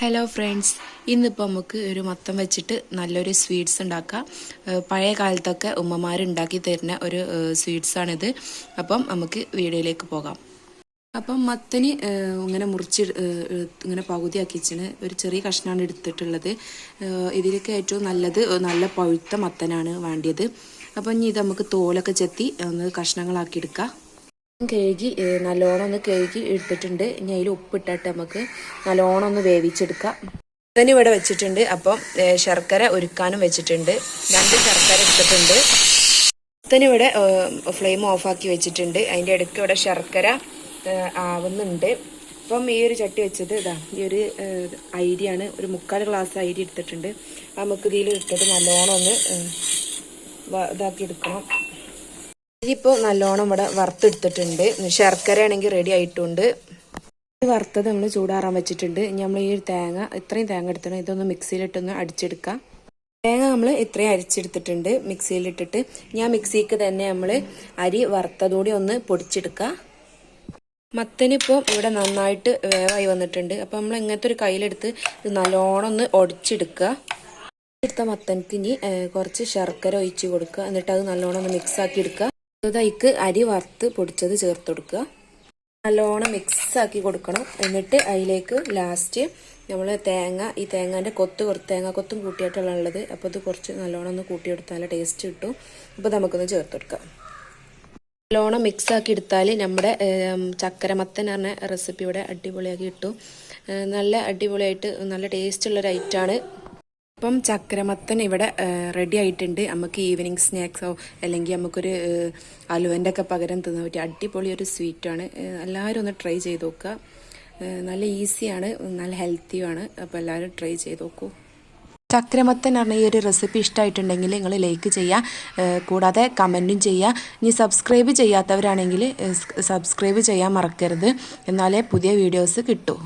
Hello friends ഇന്നിപ്പോൾ നമുക്ക് ഒരു മത്തം വെച്ചിട്ട് നല്ലൊരു സ്വീറ്റ്സ് ഉണ്ടാക്കാം. പഴയ കാലത്തൊക്കെ ഉമ്മമാർ ഉണ്ടാക്കി തരുന്ന ഒരു സ്വീറ്റ്സാണിത് അപ്പം നമുക്ക് വീഡിയോയിലേക്ക് പോകാം. അപ്പം മത്തന് ഇങ്ങനെ മുറിച്ച് ഇങ്ങനെ പകുതി ആക്കിച്ചിന് ഒരു ചെറിയ കഷ്ണമാണ് എടുത്തിട്ടുള്ളത്. ഇതിലേക്ക് ഏറ്റവും നല്ലത് നല്ല പഴുത്ത മത്തനാണ് വേണ്ടിയത്. അപ്പം ഇനി ഇത് നമുക്ക് തോലൊക്കെ ചെത്തി ഒന്ന് കഷ്ണങ്ങളാക്കി എടുക്കാം. കഴുകി നല്ലോണം ഒന്ന് കഴുകി എടുത്തിട്ടുണ്ട്. ഇനി അതിൽ ഉപ്പിട്ടിട്ട് നമുക്ക് നല്ലോണം ഒന്ന് വേവിച്ചെടുക്കാം. ഇതിന് ഇവിടെ വെച്ചിട്ടുണ്ട്. അപ്പം ശർക്കര ഒരുക്കാനും വെച്ചിട്ടുണ്ട്. രണ്ട് ശർക്കര എടുത്തിട്ടുണ്ട്. ഇതിന് ഇവിടെ ഫ്ലെയിം ഓഫാക്കി വെച്ചിട്ടുണ്ട്. അതിന്റെ ഇടയ്ക്ക് ഇവിടെ ശർക്കര ആവുന്നുണ്ട്. അപ്പം ഈ ഒരു ചട്ടി വെച്ചത് ഇതാ ഈ ഒരു ഐരിയാണ് ഒരു മുക്കാൽ ഗ്ലാസ് അരി എടുത്തിട്ടുണ്ട്. നമുക്ക് ഇതിൽ ഇട്ടിട്ട് നല്ലോണം ഒന്ന് ഇതാക്കി എടുക്കണം. ഇതിപ്പോൾ നല്ലോണം ഇവിടെ വറുത്തെടുത്തിട്ടുണ്ട്. ശർക്കര ആണെങ്കിൽ റെഡി ആയിട്ടുണ്ട്. വറുത്തത് നമ്മൾ ചൂടാറാൻ വെച്ചിട്ടുണ്ട്. ഇനി നമ്മൾ ഈ തേങ്ങ ഇത്രയും തേങ്ങ എടുത്തിട്ട് ഇതൊന്ന് മിക്സിയിലിട്ടൊന്ന് അടിച്ചെടുക്കാം. തേങ്ങ നമ്മൾ ഇത്രയും അരിച്ചെടുത്തിട്ടുണ്ട് മിക്സിയിലിട്ടിട്ട്. ഞാൻ മിക്സിക്ക് തന്നെ നമ്മൾ അരി വറുത്തതോടെ ഒന്ന് പൊടിച്ചെടുക്കുക മത്തനിപ്പോൾ ഇവിടെ നന്നായിട്ട് വേവായി വന്നിട്ടുണ്ട്. അപ്പോൾ നമ്മൾ ഇങ്ങനത്തെ ഒരു കയ്യിലെടുത്ത് ഇത് നല്ലോണം ഒന്ന് ഒടിച്ചെടുക്കുക. എടുത്ത മത്തനക്ക് ഇനി കുറച്ച് ശർക്കര ഒഴിച്ച് കൊടുക്കുക. എന്നിട്ട് അത് നല്ലോണം ഒന്ന് മിക്സാക്കി എടുക്കുക. അതിക്ക് അരി വറുത്ത് പൊടിച്ചത് ചേർത്ത് കൊടുക്കുക. നല്ലോണം മിക്സ് ആക്കി കൊടുക്കണം. എന്നിട്ട് അതിലേക്ക് ലാസ്റ്റ് നമ്മൾ തേങ്ങ ഈ തേങ്ങേന്റെ കൊത്ത് കുറച്ച് തേങ്ങ കൊത്തും കൂട്ടിയിട്ടാണ് ഉള്ളത്. അപ്പോൾ ഇത് കുറച്ച് നല്ലോണം ഒന്ന് കൂട്ടിയെടുത്താൽ ടേസ്റ്റ് കിട്ടും. അപ്പോൾ നമുക്കൊന്ന് ചേർത്ത് കൊടുക്കാം. നല്ലോണം മിക്സ് ആക്കി എടുത്താൽ നമ്മുടെ ചക്കരമത്തൻ പറഞ്ഞ റെസിപ്പി ഇവിടെ അടിപൊളിയാക്കി കിട്ടും. നല്ല അടിപൊളിയായിട്ട് നല്ല ടേസ്റ്റുള്ളൊരു ഐറ്റമാണ് അപ്പം ചക്രമത്തൻ ഇവിടെ റെഡി ആയിട്ടുണ്ട്. നമുക്ക് ഈവനിങ് സ്നാക്സോ അല്ലെങ്കിൽ നമുക്കൊരു അലുവന്റെ ഒക്കെ പകരം തിന്നാൻ പറ്റിയ അടിപൊളി ഒരു സ്വീറ്റാണ് എല്ലാവരും ഒന്ന് ട്രൈ ചെയ്ത് നോക്കുക. നല്ല ഈസിയാണ് നല്ല ഹെൽത്തിയുമാണ് അപ്പോൾ എല്ലാവരും ട്രൈ ചെയ്ത് നോക്കൂ. ചക്രമത്തൻ പറഞ്ഞ ഈ ഒരു റെസിപ്പി ഇഷ്ടമായിട്ടുണ്ടെങ്കിൽ നിങ്ങൾ ലൈക്ക് ചെയ്യുക. കൂടാതെ കമന്റും ചെയ്യുക. ഇനി സബ്സ്ക്രൈബ് ചെയ്യാത്തവരാണെങ്കിൽ സബ്സ്ക്രൈബ് ചെയ്യാൻ മറക്കരുത്. എന്നാലേ പുതിയ വീഡിയോസ് കിട്ടൂ.